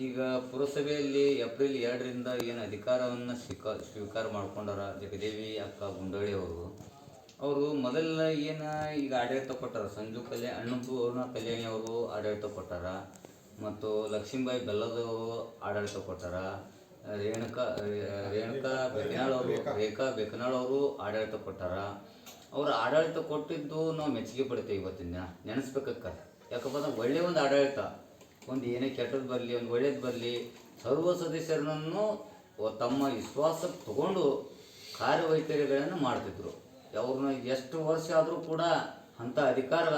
ಈಗ ಪುರಸಭೆಯಲ್ಲಿ ಏಪ್ರಿಲ್ ಎರಡರಿಂದ ಏನು ಅಧಿಕಾರವನ್ನು ಸ್ವೀಕಾರ ಸ್ವೀಕಾರ ಮಾಡ್ಕೊಂಡಾರ ಜಗದೇವಿ ಅಕ್ಕ ಗುಂಡಳ್ಳಿ ಅವರು. ಅವರು ಮೊದಲ ಏನು ಈಗ ಆಡಳಿತ ಕೊಟ್ಟಾರ, ಸಂಜು ಕಲ್ಯಾಣ ಅವ್ರನ್ನ ಕಲ್ಯಾಣಿ ಅವರು ಆಡಳಿತ ಕೊಟ್ಟಾರ. ಮತ್ತು ಲಕ್ಷ್ಮೀಬಾಯಿ ಬೆಲ್ಲದವರು ಆಡಳಿತ ಕೊಟ್ಟಾರ. ರೇಣುಕಾ ರೇಣುಕಾ ಬೆಕನಾಳ್ ಅವರು, ರೇಖಾ ಬೆಕನಾಳ್ ಅವರು ಆಡಳಿತ ಕೊಟ್ಟಾರ. ಅವರು ಆಡಳಿತ ಕೊಟ್ಟಿದ್ದು ನಾವು ಮೆಚ್ಚುಗೆ ಪಡ್ತೇವೆ ಇವತ್ತಿನ ದಿನ. ನೆನೆಸ್ಬೇಕಕ್ಕ. ಯಾಕಪ್ಪ ಅಂದ್ರೆ ಒಳ್ಳೆಯ ಒಂದು ಆಡಳಿತ. ಒಂದು ಏನೇ ಕೆಟ್ಟದ್ದು ಬರಲಿ, ಒಂದು ಒಳ್ಳೇದು ಬರಲಿ, ಸರ್ವ ಸದಸ್ಯರನ್ನು ತಮ್ಮ ವಿಶ್ವಾಸಕ್ಕೆ ತಗೊಂಡು ಕಾರ್ಯವೈಖರಿಗಳನ್ನು ಮಾಡ್ತಿದ್ರು. ಅವ್ರನ್ನ ಎಷ್ಟು ವರ್ಷ ಆದರೂ ಕೂಡ ಅಂಥ ಅಧಿಕಾರ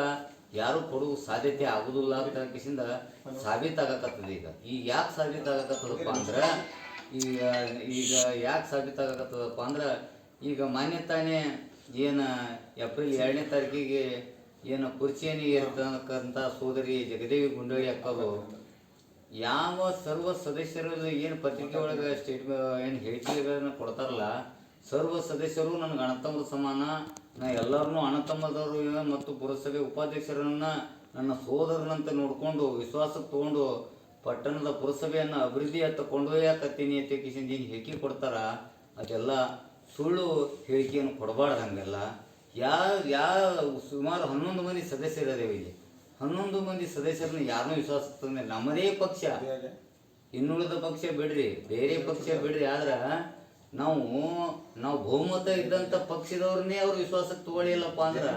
ಯಾರು ಕೊಡುವ ಸಾಧ್ಯತೆ ಆಗುದಿಲ್ಲ ಅಂತ ಕಿಸಿಂದ ಸಾಬೀತಾಗಕತ್ತದ ಈಗ. ಈಗ ಯಾಕೆ ಸಾಬೀತಾಗಕತ್ತದಪ್ಪ ಅಂದ್ರೆ ಈಗ ಈಗ ಯಾಕೆ ಸಾಬೀತಾಗಕತ್ತದಪ್ಪ ಅಂದ್ರೆ, ಈಗ ಮಾನ್ಯತಾನೇ ಏನು ಏಪ್ರಿಲ್ ಎರಡನೇ ತಾರೀಕಿಗೆ ಏನು ಕುರ್ಚಿಯನ್ನು ಏರ್ತಕ್ಕಂಥ ಸೋದರಿ ಜಗದೇವಿ ಗುಂಡಳ್ಳಿ ಅಕ್ಕರು ಯಾವ ಸರ್ವ ಸದಸ್ಯರು ಏನು ಪತ್ರಿಕೆ ಒಳಗೆ ಸ್ಟೇಟ್ ಏನು ಹೇಳಿಕೆಗಳನ್ನು ಕೊಡ್ತಾರಲ್ಲ, ಸರ್ವ ಸದಸ್ಯರು ನನಗೆ ಅಣತಮ್ಮದ ಸಮಾನ, ನಾ ಎಲ್ಲರನ್ನೂ ಅಣತಮ್ಮದವರು ಮತ್ತು ಪುರಸಭೆ ಉಪಾಧ್ಯಕ್ಷರನ್ನ ನನ್ನ ಸೋದರನಂತೆ ನೋಡಿಕೊಂಡು ವಿಶ್ವಾಸಕ್ಕೆ ತಗೊಂಡು ಪಟ್ಟಣದ ಪುರಸಭೆಯನ್ನು ಅಭಿವೃದ್ಧಿಯತ್ತ ಕೊಂಡೊಯ್ಯಾಕತ್ತೀನಿ ಅಂತ ಕಿಶನ್ ಈಗ ಹೇಳಿಕೆ ಕೊಡ್ತಾರ, ಅದೆಲ್ಲ ಸುಳ್ಳು ಹೇಳಿಕೆಯನ್ನು ಕೊಡಬಾರ್ದು ಹಂಗೆಲ್ಲ. ಯಾ ಯಾ ಸುಮಾರು ಹನ್ನೊಂದು ಮಂದಿ ಸದಸ್ಯರಿದ್ದೇವೆ ಇಲ್ಲಿ. ಹನ್ನೊಂದು ಮಂದಿ ಸದಸ್ಯರನ್ನ ಯಾರನ್ನು ವಿಶ್ವಾಸ ನಮ್ಮದೇ ಪಕ್ಷ. ಇನ್ನುಳಿದ ಪಕ್ಷ ಬಿಡ್ರಿ. ಬೇರೆ ಪಕ್ಷ ಬಿಡ್ರಿ. ಆದ್ರ ನಾವು ನಾವು ಬಹುಮತ ಇದ್ದಂಥ ಪಕ್ಷದವ್ರನ್ನೇ ಅವ್ರು ವಿಶ್ವಾಸಕ್ಕೆ ತಗೊಳ್ಳಿಲ್ಲಪ್ಪ ಅಂದ್ರ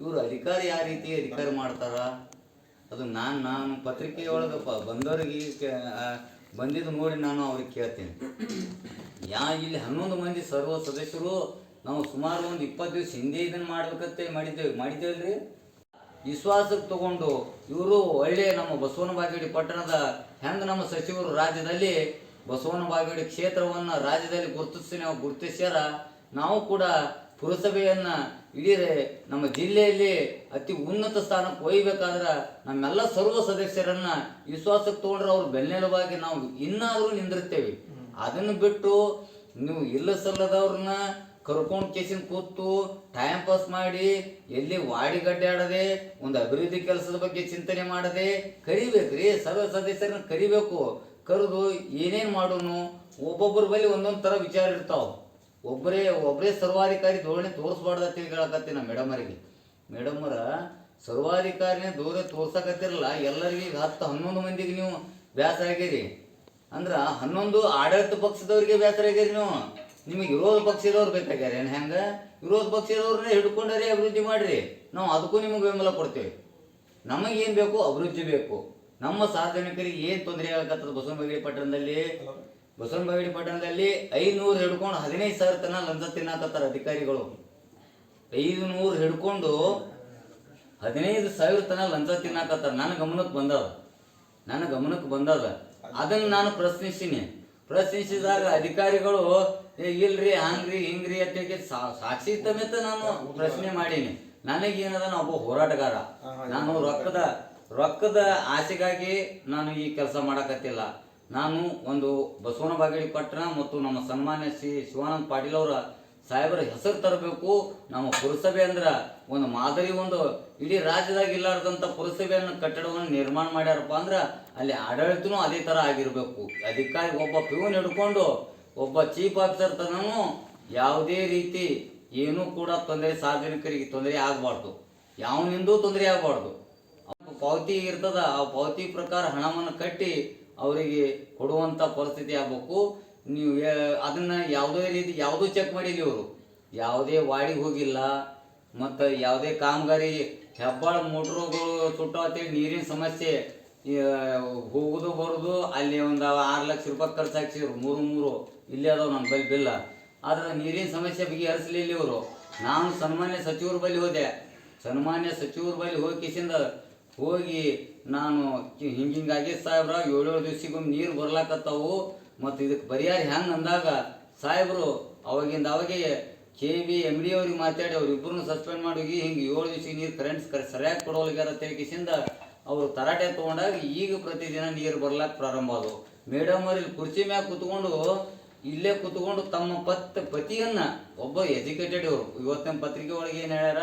ಇವ್ರು ಅಧಿಕಾರ ಯಾವ ರೀತಿ ಅಧಿಕಾರ ಮಾಡ್ತಾರ? ಅದು ನಾನು ನಾನು ಪತ್ರಿಕೆಯೊಳಗೆ ಬಂದವರಿಗೆ ಬಂದವ್ರಿಗೆ ಬಂದಿದ್ದು ನೋಡಿ ನಾನು ಅವ್ರಿಗೆ ಕೇಳ್ತೀನಿ. ಯಾ ಇಲ್ಲಿ ಹನ್ನೊಂದು ಮಂದಿ ಸರ್ವ ಸದಸ್ಯರು ನಾವು ಸುಮಾರು ಒಂದು ಇಪ್ಪತ್ತು ದಿವಸ ಹಿಂದೆ ಇದನ್ನು ಮಾಡ್ಬೇಕಂತ ಮಾಡಿದ್ದೇವೆ. ಮಾಡಿದ್ದೇವಲ್ರಿ? ವಿಶ್ವಾಸಕ್ಕೆ ತಗೊಂಡು ಇವರು ಒಳ್ಳೆಯ ನಮ್ಮ ಬಸವನ ಬಾಗೇಡಿ ಪಟ್ಟಣದ ಹೆಂಗೆ ನಮ್ಮ ಸಚಿವರು ರಾಜ್ಯದಲ್ಲಿ ಬಸವನ ಬಾಗೇಡಿ ಕ್ಷೇತ್ರವನ್ನು ರಾಜ್ಯದಲ್ಲಿ ಗುರುತಿಸಿ ನಾವು ಗುರುತಿಸ್ಯಾರ ನಾವು ಕೂಡ ಪುರಸಭೆಯನ್ನ ಇಡೀ ನಮ್ಮ ಜಿಲ್ಲೆಯಲ್ಲಿ ಅತಿ ಉನ್ನತ ಸ್ಥಾನಕ್ಕೆ ಒಯ್ಬೇಕಾದ್ರೆ ನಮ್ಮೆಲ್ಲ ಸರ್ವ ಸದಸ್ಯರನ್ನ ವಿಶ್ವಾಸಕ್ಕೆ ತಗೊಂಡ್ರೆ ಅವ್ರ ಬೆನ್ನೆಲುಬಾಗಿ ನಾವು ಇನ್ನಾದರೂ ನಿಂದಿರ್ತೇವೆ. ಅದನ್ನು ಬಿಟ್ಟು ನೀವು ಇಲ್ಲ ಸಲ್ಲದವ್ರನ್ನ ಕರ್ಕೊಂಡು ಕೇಸಿನ ಕೂತು ಟೈಮ್ ಪಾಸ್ ಮಾಡಿ ಎಲ್ಲಿ ವಾಡಿ ಗಡ್ಡಾಡದೆ ಒಂದು ಅಭಿವೃದ್ಧಿ ಕೆಲಸದ ಬಗ್ಗೆ ಚಿಂತನೆ ಮಾಡದೆ, ಕರಿಬೇಕ್ರಿ, ಸರ್ವ ಸದಸ್ಯರನ್ನ ಕರಿಬೇಕು. ಕರೆದು ಏನೇನು ಮಾಡೋನು, ಒಬ್ಬೊಬ್ಬರ ಬಳಿ ಒಂದೊಂದು ಥರ ವಿಚಾರ ಇರ್ತಾವೆ. ಒಬ್ಬರೇ ಒಬ್ಬರೇ ಸರ್ವಾಧಿಕಾರಿ ಧೋರಣೆ ತೋರಿಸ್ಬಾರ್ದು ಅಂತ ಹೇಳಕತ್ತೀನಿ ಮೇಡಮರಿಗೆ. ಮೇಡಮರ, ಸರ್ವಾಧಿಕಾರಿನೇ ದೂರ ತೋರ್ಸಕತ್ತಿರಲ್ಲ, ಎಲ್ಲರಿಗೆ ಹತ್ತು ಹನ್ನೊಂದು ಮಂದಿಗೆ ನೀವು ಬೇಸರ ಆಗಿರಿ ಅಂದ್ರೆ ಹನ್ನೊಂದು ಆಡಳಿತ ಪಕ್ಷದವರಿಗೆ ಬೇಸರ ಆಗಿರಿ ನೀವು. ನಿಮಗೆ ವಿರೋಧ ಇರೋರು ಬೇಕಾಗ್ಯಾರ, ಏನು ಹೆಂಗ? ವಿರೋಧ ಪಕ್ಷದವ್ರನ್ನೇ ಹಿಡ್ಕೊಂಡರೆ ಅಭಿವೃದ್ಧಿ ಮಾಡ್ರಿ. ನಾವು ಅದಕ್ಕೂ ನಿಮಗೆ ಬೆಂಬಲ ಕೊಡ್ತೇವೆ. ಏನು ಬೇಕು? ಅಭಿವೃದ್ಧಿ ಬೇಕು. ನಮ್ಮ ಸಾರ್ವಜನಿಕರಿಗೆ ಏನು ತೊಂದರೆ ಆಗತ್ತದ ಬಸವನಬಾಗೇಡಿ ಪಟ್ಟಣದಲ್ಲಿ? ಬಸವನಬಾಗೇಡಿ ಪಟ್ಟಣದಲ್ಲಿ ಐನೂರು ಹಿಡ್ಕೊಂಡು ಹದಿನೈದು ಸಾವಿರ ತನ ಲಂಚ ತಿನ್ನಾಕತ್ತಾರ ಅಧಿಕಾರಿಗಳು. ಐದು ನೂರು ಹಿಡ್ಕೊಂಡು ಹದಿನೈದು ಸಾವಿರ ತನ ಲಂಚ ತಿನ್ನಾಕತ್ತಾರ. ನನ್ನ ಗಮನಕ್ಕೆ ಬಂದದ. ನನ್ನ ಗಮನಕ್ಕೆ ಬಂದದ. ಅದನ್ನು ನಾನು ಪ್ರಶ್ನಿಸಿನಿ ಪ್ರಶ್ನಿಸಿದಾಗ ಅಧಿಕಾರಿಗಳು ಏ ಇಲ್ರಿ ಹಂಗ್ರಿ ಹಿಂಗ್ರಿ ಅಂತ ಹೇಳಿ ಸಾ- ಸಾಕ್ಷಿ ಸಮೇತ ನಾನು ಪ್ರಶ್ನೆ ಮಾಡೀನಿ. ನನಗೇನದ ನಾ ಒಬ್ಬ ಹೋರಾಟಗಾರ. ನಾನು ರೊಕ್ಕದ ರೊಕ್ಕದ ಆಸೆಗಾಗಿ ನಾನು ಈ ಕೆಲಸ ಮಾಡಕತ್ತಿಲ್ಲ. ನಾನು ಒಂದು ಬಸವನ ಬಾಗೇಡಿ ಪಟ್ಟಣ ಮತ್ತು ನಮ್ಮ ಸನ್ಮಾನ್ಯ ಶ್ರೀ ಶಿವಾನಂದ ಪಾಟೀಲ್ ಅವರ ಸಾಹೇಬರ ಹೆಸರು ತರಬೇಕು. ನಮ್ಮ ಪುರಸಭೆ ಅಂದ್ರ ಒಂದು ಮಾದರಿ ಒಂದು ಇಡೀ ರಾಜ್ಯದಾಗ ಇಲ್ಲಾರ್ದಂಥ ಪುರಸಭೆಯನ್ನು ಕಟ್ಟಡವನ್ನು ನಿರ್ಮಾಣ ಮಾಡ್ಯಾರಪ್ಪ ಅಂದ್ರ ಅಲ್ಲಿ ಆಡಳಿತನೂ ಅದೇ ಥರ ಆಗಿರಬೇಕು. ಅಧಿಕಾರಿ ಒಬ್ಬ ಪ್ಯೂನ್ ಹಿಡ್ಕೊಂಡು ಒಬ್ಬ ಚೀಫ್ ಆಫೀಸರ್ ತನೂ ಯಾವುದೇ ರೀತಿ ಏನೂ ಕೂಡ ತೊಂದರೆ ಸಾರ್ವಜನಿಕರಿಗೆ ತೊಂದರೆ ಆಗಬಾರ್ದು. ಯಾವನಿಂದೂ ತೊಂದರೆ ಆಗಬಾರ್ದು. ಪಾವತಿ ಇರ್ತದ, ಆ ಪಾವತಿ ಪ್ರಕಾರ ಹಣವನ್ನು ಕಟ್ಟಿ ಅವರಿಗೆ ಕೊಡುವಂಥ ಪರಿಸ್ಥಿತಿ ಆಗಬೇಕು. ನೀವು ಅದನ್ನು ಯಾವುದೇ ರೀತಿ, ಯಾವುದೂ ಚೆಕ್ ಮಾಡಿಲ್ಲ ಇವರು. ಯಾವುದೇ ವಾಡಿಗೆ ಹೋಗಿಲ್ಲ, ಮತ್ತು ಯಾವುದೇ ಕಾಮಗಾರಿ, ಹೆಬ್ಬಾಳ, ಮೋಟ್ರುಗಳು ಸುಟ್ಟ ನೀರಿನ ಸಮಸ್ಯೆ ಹೋಗುದು ಬರೋದು ಅಲ್ಲಿ ಒಂದು ಆರು ಲಕ್ಷ ರೂಪಾಯಿ ಖರ್ಚು ಹಾಕ್ಸಿದ್ರು. ಮೂರು ಮೂರು. ಇಲ್ಲೇ ಅದಾವ ನಮ್ಮ ಬಳಿ ಬಿಲ್ಲ. ಆದ್ರೆ ನೀರಿನ ಸಮಸ್ಯೆ ಬಗೆಹರಿಸಲಿಲ್ಲ ಇವರು. ನಾನು ಸನ್ಮಾನ್ಯ ಸಚಿವರ ಬಳಿ ಹೋದೆ. ಸನ್ಮಾನ್ಯ ಸಚಿವರ ಬಳಿ ಹೋಗಿ ಕಿಸಿಂದ ಹೋಗಿ ನಾನು ಹಿಂಗಿಂಗಾಗಿ ಸಾಹೇಬ್ರ ಏಳೇಳು ದಿವ್ಸಿಗೊಮ್ಮೆ ನೀರು ಬರ್ಲಾಕತ್ತಾವು. ಮತ್ತು ಇದಕ್ಕೆ ಪರಿಹಾರ ಹೆಂಗೆ ಅಂದಾಗ ಸಾಹೇಬರು ಅವಾಗಿಂದ ಅವಾಗೆ ಕೆ ಬಿ ಎಂ ಡಿ ಅವ್ರಿಗೆ ಮಾತಾಡಿ ಅವ್ರಿಬ್ರು ಸಸ್ಪೆಂಡ್ ಮಾಡಿ ಹಿಂಗೆ ಏಳು ದಿವ್ಸಕ್ಕೆ ನೀರು ಕರೆಂಟ್ ಸರಿಯಾಗಿ ಕೊಡೋಲ್ಗ್ಯಾರ ಕಿಸಿಂದ ಅವರು ತರಾಟೆ ತಗೊಂಡಾಗ ಈಗ ಪ್ರತಿದಿನ ನೀರು ಬರ್ಲಾಕ ಪ್ರಾರಂಭ ಆದವು. ಮೇಡಮ್ ಅವ್ರ ಇಲ್ಲಿ ಕುರ್ಚಿ ಮ್ಯಾಗ ಕುತ್ಕೊಂಡು ಇಲ್ಲೇ ಕುತ್ಕೊಂಡು ತಮ್ಮ ಪತ್, ಪತಿಯನ್ನ ಒಬ್ಬ ಎಜುಕೇಟೆಡ್ ಇವರು. ಇವತ್ತಿನ ಪತ್ರಿಕೆ ಒಳಗೆ ಏನು ಹೇಳ್ಯಾರ?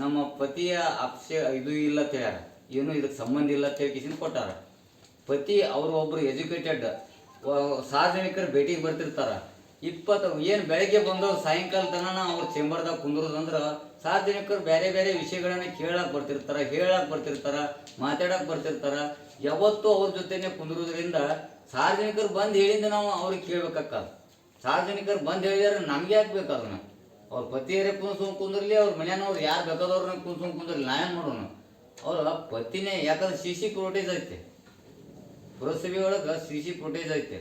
ನಮ್ಮ ಪತಿಯ ಅಪ್ಸ, ಇದು ಇಲ್ಲ ಅಂತ ಹೇಳ್ಯಾರ. ಏನು ಇದಕ್ಕೆ ಸಂಬಂಧ ಇಲ್ಲ ಅಂತ ಹೇಳಿ ಕೊಟ್ಟಾರ. ಪತಿ ಅವರು ಒಬ್ರು ಎಜುಕೇಟೆಡ್ ಸಾರ್ವಜನಿಕರು ಭೇಟಿಗೆ ಬರ್ತಿರ್ತಾರ. ಇಪ್ಪತ್ತು, ಏನು ಬೆಳಗ್ಗೆ ಬಂದವ್ರು ಸಾಯಂಕಾಲ ತನಕ ಅವ್ರ ಚೇಂಬರ್ದಾಗ ಕುಂದ್ರದಂದ್ರ ಸಾರ್ವಜನಿಕರು ಬೇರೆ ಬೇರೆ ವಿಷಯಗಳನ್ನ ಕೇಳಕ್ ಬರ್ತಿರ್ತಾರ, ಹೇಳಕ್ ಬರ್ತಿರ್ತಾರ, ಮಾತಾಡಕ್ ಬರ್ತಿರ್ತಾರ, ಯಾವತ್ತೂ ಅವ್ರ ಜೊತೆನೆ ಕುಂದ್ರೋದ್ರಿಂದ ಸಾರ್ವಜನಿಕರು ಬಂದು ಹೇಳಿಂದ ನಾವು ಅವ್ರಿಗೆ ಕೇಳ್ಬೇಕಕ್ಕ ಸಾರ್ವಜನಿಕರು ಬಂದು ಹೇಳಿದ್ರೆ ನಮ್ಗೆ ಯಾಕೆ ಬೇಕು ಅದನ್ನ ಅವ್ರ ಪತಿಯರೇ ಕುಂಸ್ಕೊಂಡ್ ಕುಂದ್ರಲಿ, ಅವ್ರ ಮನೆಯವ್ರು ಯಾರು ಬೇಕಾದವ್ರನ್ನ ಕುಂಸ್ಕೊಂಡ್ ಕುಂದ್ರಲಿ, ನಾವೇನ್ ಮಾಡೋಣ ಅವ್ರ ಪತಿನೇ ಯಾಕಂದ್ರೆ ಸಿ ಸಿ ಪ್ರೋಟೇಜ್ ಐತೆ. ಪುರಸಭೆ ಒಳಗೆ ಸಿ ಸಿ ಪ್ರೋಟೇಜ್ ಐತೆ.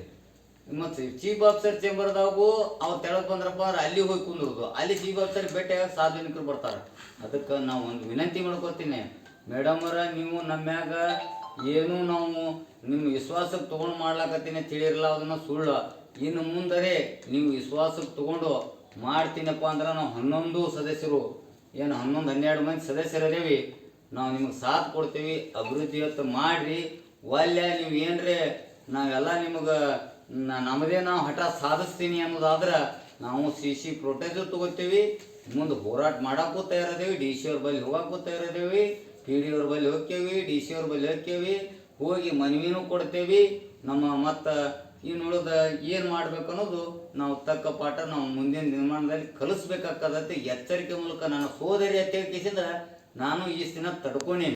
ಮತ್ತು ಚೀಫ್ ಆಫೀಸರ್ ಚೇಂಬರ್ದಾಗೂ ಅವ್ರು ತೆಳಗ್ ಬಂದ್ರಪ್ಪ ಅಂದ್ರೆ ಅಲ್ಲಿ ಹೋಗಿ ಕುಂದ್ರದು. ಅಲ್ಲಿ ಚೀಫ್ ಆಫೀಸರ್ ಭೇಟಿಯಾಗ ಸಾರ್ವಜನಿಕರು ಬರ್ತಾರೆ. ಅದಕ್ಕೆ ನಾವು ಒಂದು ವಿನಂತಿ ಮಾಡ್ಕೊತೀನಿ. ಮೇಡಮರ ನೀವು ನಮ್ಮ್ಯಾಗ ಏನು ನಾವು ನಿಮ್ಮ ವಿಶ್ವಾಸಕ್ಕೆ ತೊಗೊಂಡು ಮಾಡ್ಲಾಕತ್ತೀನಿ ತಿಳಿರಲ್ಲ ಅದನ್ನ ಸುಳ್ಳು. ಇನ್ನು ಮುಂದರೆ ನೀವು ವಿಶ್ವಾಸಕ್ಕೆ ತೊಗೊಂಡು ಮಾಡ್ತೀನಪ್ಪ ಅಂದ್ರೆ ನಾವು ಹನ್ನೊಂದು ಸದಸ್ಯರು, ಏನು ಹನ್ನೊಂದು ಹನ್ನೆರಡು ಮಂದಿ ಸದಸ್ಯರದೇವಿ ನಾವು ನಿಮಗೆ ಸಾಥ್ ಕೊಡ್ತೀವಿ, ಅಭಿವೃದ್ಧಿ ಮಾಡ್ರಿ. ಒಲ್ಲೆ ನೀವು ಏನ್ರಿ, ನಾವೆಲ್ಲ ನಿಮಗೆ ನಮ್ಮದೇ ನಾವು ಹಠ ಸಾಧಿಸ್ತೀನಿ ಅನ್ನೋದಾದ್ರೆ ನಾವು ಸಿ ಸಿ ಪ್ರೊಟೆಜು ತಗೋತೀವಿ, ಮುಂದೆ ಹೋರಾಟ ಮಾಡಕ್ಕೂ ತಯಾರದೇವಿ ಡಿ ಸಿ ಅವ್ರ ಬಳಿ ಹೋಗಕ್ಕೂ ತಯಾರದೇವಿ ಪಿ ಡಿ ಅವ್ರ ಬಳಿ ಹೋಗ್ತೇವಿ ಡಿ ಸಿ ಅವ್ರ ಬಳಿ ಹೋಗ್ತೇವಿ ಹೋಗಿ ಮನವಿನೂ ಕೊಡ್ತೇವಿ, ನಮ್ಮ ಮತ್ತು ಇನ್ನುಳಿದ ಏನು ಮಾಡ್ಬೇಕು ಅನ್ನೋದು ನಾವು ತಕ್ಕ ಪಾಠ ನಾವು ಮುಂದಿನ ನಿರ್ಮಾಣದಲ್ಲಿ ಕಲಿಸ್ಬೇಕಾಗತ್ತೆ ಎಚ್ಚರಿಕೆ ಮೂಲಕ ನನ್ನ ಸೋದರಿ ಹೇಳ್ಕೇಸಿಂದ ನಾನು ಈ ದಿನ ತಡ್ಕೊಂಡೇನಿ.